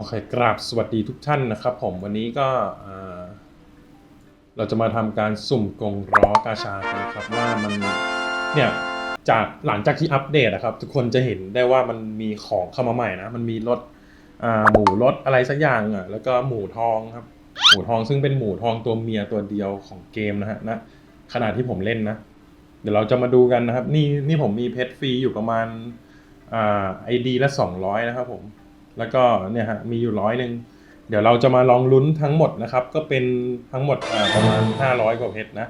โอเคกราบสวัสดีทุกท่านนะครับ ผมวันนี้ก็เราจะมาทำการสุ่มกรงล้อกาชากันครับว่ามันเนี่ยจากหลังจากที่อัปเดตนะครับ ทุกคนจะเห็นได้ว่ามันมีของเข้ามาใหม่นะมันมีรถหมูรถอะไรสักอย่างอะแล้วก็หมูทองครับหมูทองซึ่งเป็นหมูทองตัวเมียตัวเดียวของเกมนะฮะณขณะที่ผมเล่นนะ เดี๋ยวเราจะมาดูกันนะครับ นี่นี่ผมมีเพชรฟรีอยู่ประมาณอ่าไอดีละสองร้อยนะครับผม แล้วก็เนี่ยฮะมีอยู่ร้อยหนึ่งเดี๋ยวเราจะมาลองลุ้นทั้งหมดนะครับ ก็เป็นทั้งหมดประมาณ 500 กว่าเพชรนะ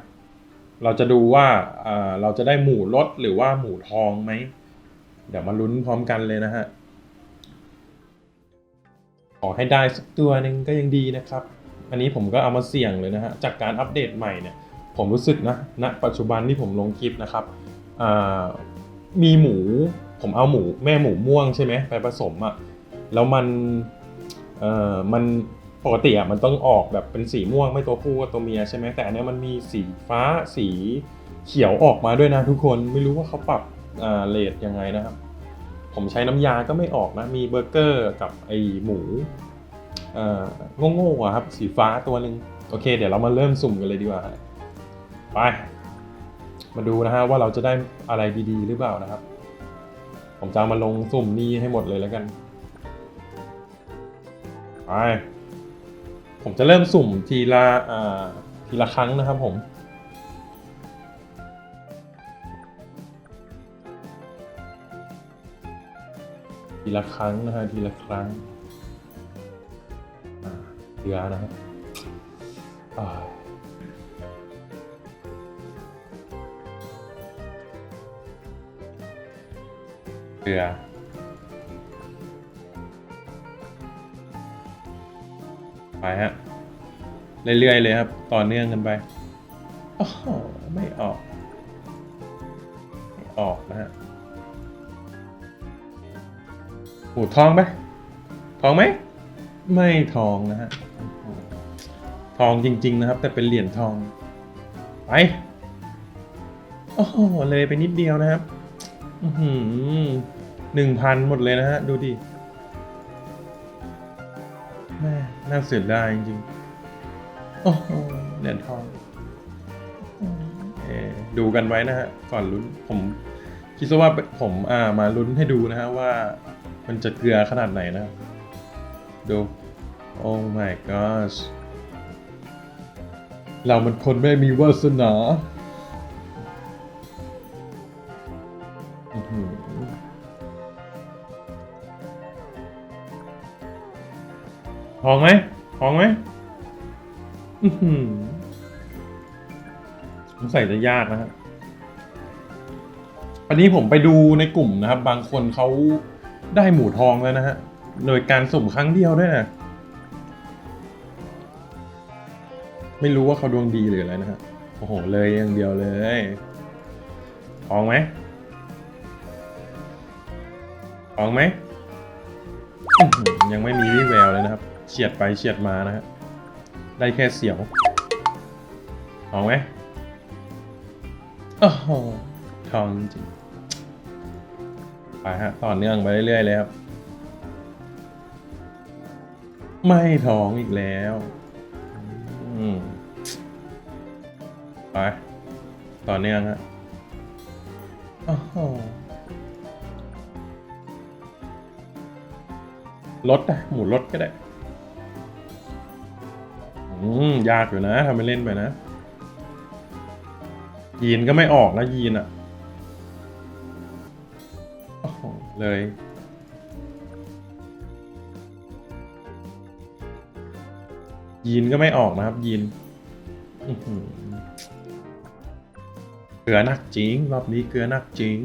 เราจะดูว่าเราจะได้หมูรถหรือว่าหมูทองไหม เดี๋ยวมาลุ้นพร้อมกันเลยนะฮะ ขอให้ได้สักตัวหนึ่งก็ยังดีนะครับ อันนี้ผมก็เอามาเสี่ยงเลยนะฮะ จากการอัปเดตใหม่เนี่ย ผมรู้สึกนะณปัจจุบันที่ผมลงคลิปนะครับ มีหมู ผมเอาหมูแม่หมูม่วงใช่ไหมไปผสมอะ่ะ แล้วมันเอ่อมันปกติอะมันต้องออกแบบเป็นสีม่วงไม่ตัวผู้ก็ตัวเมียใช่ไหมแต่อันนี้มันมีสีฟ้าสีเขียวออกมาด้วยนะทุกคนไม่รู้ว่าเขาปรับอ่าเลทยังไงนะครับ ผมใช้น้ำยาก็ไม่ออกนะ มีเบอร์เกอร์กับไอหมูเอ่อโง่ๆอะครับ สีฟ้าตัวหนึ่งโอเค เดี๋ยวเรามาเริ่มสุ่มกันเลยดีกว่าไป มาดูนะฮะว่าเราจะได้อะไรดีๆ หรือเปล่านะครับ ผมจะมาลงสุ่มนี้ให้หมดเลยแล้วกัน ไปผมจะเริ่มสุ่มทีละอ่าทีละครั้งนะครับผม ทีละครั้งนะฮะทีละครั้งเรือนะครับเรือ ไปฮะ เรื่อยๆเลยครับ ต่อเนื่องกันไปโอ้โหไม่ออก ไม่ออกนะฮะโอ้ทองไหมทองไหม ไม่ทองนะฮะ ทองจริง ๆ นะครับ แต่เป็นเหรียญทอง ไป โอ้โห เลยไปนิดเดียวนะครับอือหือหนึ่งพันหมดเลยนะฮะ ดูดิ น่าเสียดายจริงๆโอ้โหเหรียญทองเออดูกันไว้นะฮะ ก่อนลุ้นผมคิดซะว่าผมอ่ามาลุ้นให้ดูนะฮะว่า มันจะเกลือขนาดไหนนะ ดู โอ้ my gosh เรามันคนไม่มีวาสนา ทองไหมทองไหมอือหือสงสัยจะยากนะฮะ อันนี้ผมไปดูในกลุ่มนะครับ บางคนเขาได้หมูทองแล้วนะฮะ โดยการสุ่มครั้งเดียวด้วยนะ ไม่รู้ว่าเขาดวงดีหรืออะไรนะฮะ โอ้โห เลยอย่างเดียวเลยทองไหมทองไหม ยังไม่มีวี่แววเลยนะครับ เฉียดไปเฉียดมานะฮะได้แค่เสียวทองไหมโอ้โหทองจริงไปฮะต่อเนื่องไปเรื่อยๆเลยครับ ไม่ทองอีกแล้วไปต่อเนื่องฮะโอ้โหรถอะหมุนรถก็ได้ อืมยากอยู่นะทำไปเล่นไปนะ ยีนก็ไม่ออกนะยีนอะโอ้โหเลยยีนก็ไม่ออกนะครับ ยีนเกลือนักจริง รอบนี้เกลือนักจริง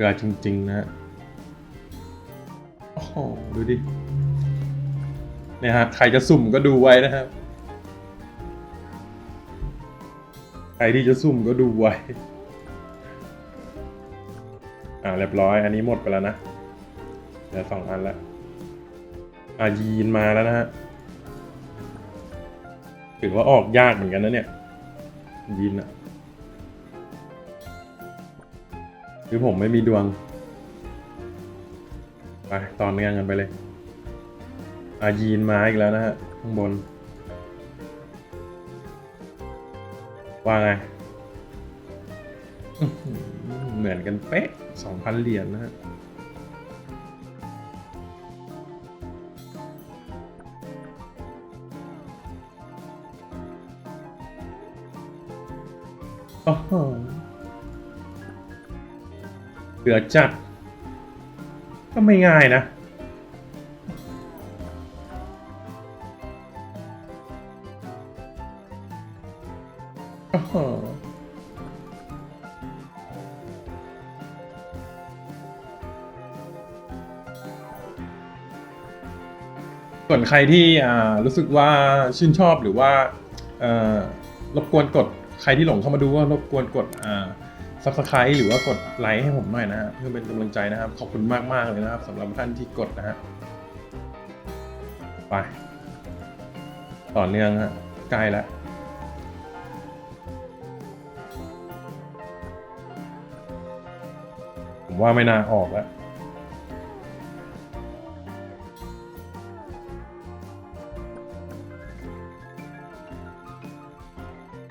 กลือจริง ๆนะฮะโอ้โห ดูดิ เนี่ยฮะ ใครจะสุ่มก็ดูไว้นะครับ ใครที่จะสุ่มก็ดูไว้ อ่า เรียบร้อย อันนี้หมดไปแล้วนะเหลือสองอันแล้วอ่ายีนมาแล้วนะฮะ ถือว่าออกยากเหมือนกันนะเนี่ย ยีนอะ หรือผมไม่มีดวง ไปต่อเนื่องกันไปเลย อายีนมาอีกแล้วนะฮะ ข้างบน ว่าไง เหมือนกันเป๊ะสองพันเหรียญนะฮะโอ้โห เหลือจัด ก็ไม่ง่ายนะส่วนใครที่รู้สึกว่าชื่นชอบหรือว่ารบกวนกด ใครที่หลงเข้ามาดูก็รบกวนกด อ่า subscribe หรือว่ากดไลค์ให้ผมหน่อยนะฮะเพื่อเป็นกำลังใจนะครับ ขอบคุณมากมากๆเลยนะครับสำหรับท่านที่กดนะฮะไป ต่อเนื่องฮะใกล้แล้วผมว่าไม่น่าออกแล้ว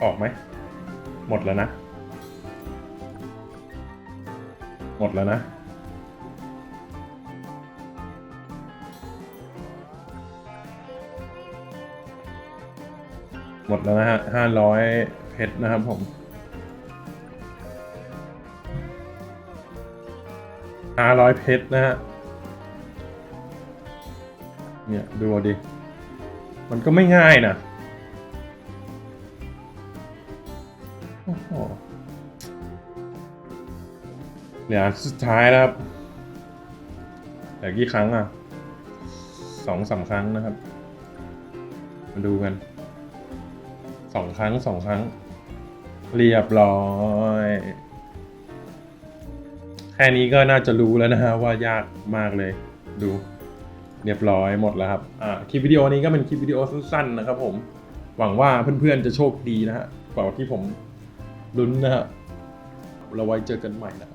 ออกไหม หมดแล้วนะ หมดแล้วนะ หมดแล้วนะฮะห้าร้อยเพชรนะครับผมห้าร้อยเพชรนะฮะ เนี่ย ดูดิ มันก็ไม่ง่ายนะ เหลือสุดท้ายแล้วครับเหลือกี่ครั้งอะสองสามครั้งนะครับ มาดูกันสองครั้งสองครั้ง เรียบร้อย แค่นี้ก็น่าจะรู้แล้วนะฮะว่ายากมากเลย ดูเรียบร้อยหมดแล้วครับ อ่า คลิปวิดีโอนี้ก็เป็นคลิปวิดีโอสั้นๆนะครับผม หวังว่าเพื่อนๆจะโชคดีนะฮะ กว่าที่ผมลุ้นนะฮะเราไว้เจอกันใหม่นะ